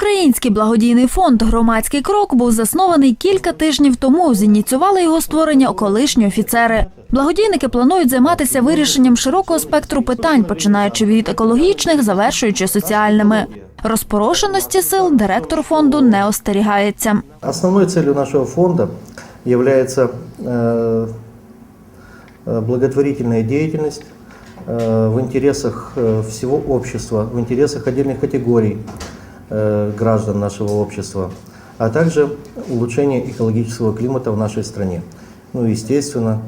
Всеукраїнський благодійний фонд Громадський крок був заснований кілька тижнів тому. Зініціювали його створення колишні офіцери. Благодійники планують займатися вирішенням широкого спектру питань, починаючи від екологічних, завершуючи соціальними. Розпорошеності сил директор фонду не остерігається. Основной целью нашего фонда является э, э, благотворительная деятельность э, в интересах э, всего общества, в интересах отдельных категорий э, граждан нашего общества, а также улучшение экологического климата в нашей стране. Ну, естественно,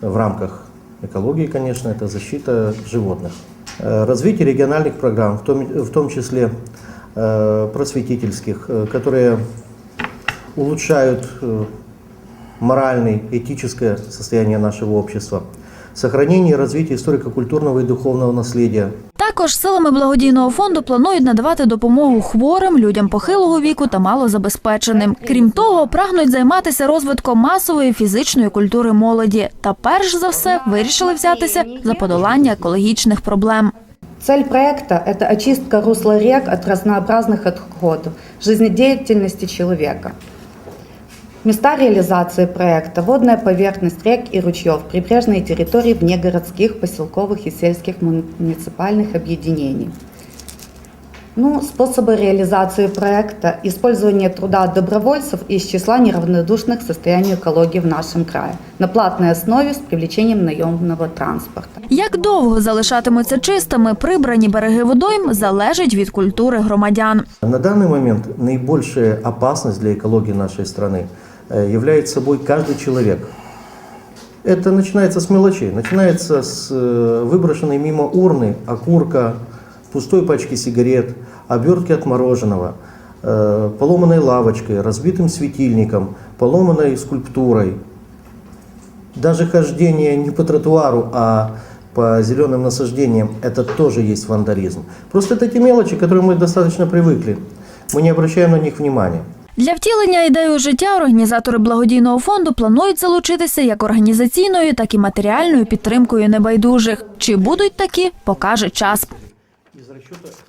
в рамках экологии, конечно, это защита животных. Э, Развитие региональных программ, в том, в том числе э, просветительских, э, которые улучшают э, моральное, этическое состояние нашего общества, сохранение и развитие историко-культурного и духовного наследия, Також силами благодійного фонду планують надавати допомогу хворим, людям похилого віку та малозабезпеченим. Крім того, прагнуть займатися розвитком масової фізичної культури молоді. Та перш за все вирішили взятися за подолання екологічних проблем. Цель проекта – это очистка русла рек от разнообразных отходов жизнедеятельности человека. Места реализации проекта – водная поверхность рек и ручьев, прибрежные территории вне городских, поселковых и сельских муниципальных объединений. Ну, способы реализации проекта – использование труда добровольцев из числа неравнодушных к состоянию экологии в нашем крае на платной основе с привлечением наемного транспорта. Як довго залишатимуться чистими прибрані береги водойм, залежить від культури громадян. На данный момент наибольшая опасность для экологии нашей страны э, является собой каждый человек. Это начинается с мелочей, начинается с э, выброшенной мимо урны, окурка, пустой пачки сигарет, обертки от мороженого, э, поломанной лавочкой, разбитым светильником, поломанной скульптурой. Даже хождение не по тротуару, а по зеленым насаждениям, это тоже есть вандализм. Просто это те мелочи, к которым мы достаточно привыкли. Мы не обращаем на них внимания. Для втілення ідеї життя організатори благодійного фонду планують залучитися як організаційною, так і матеріальною підтримкою небайдужих. Чи будуть такі, покаже час.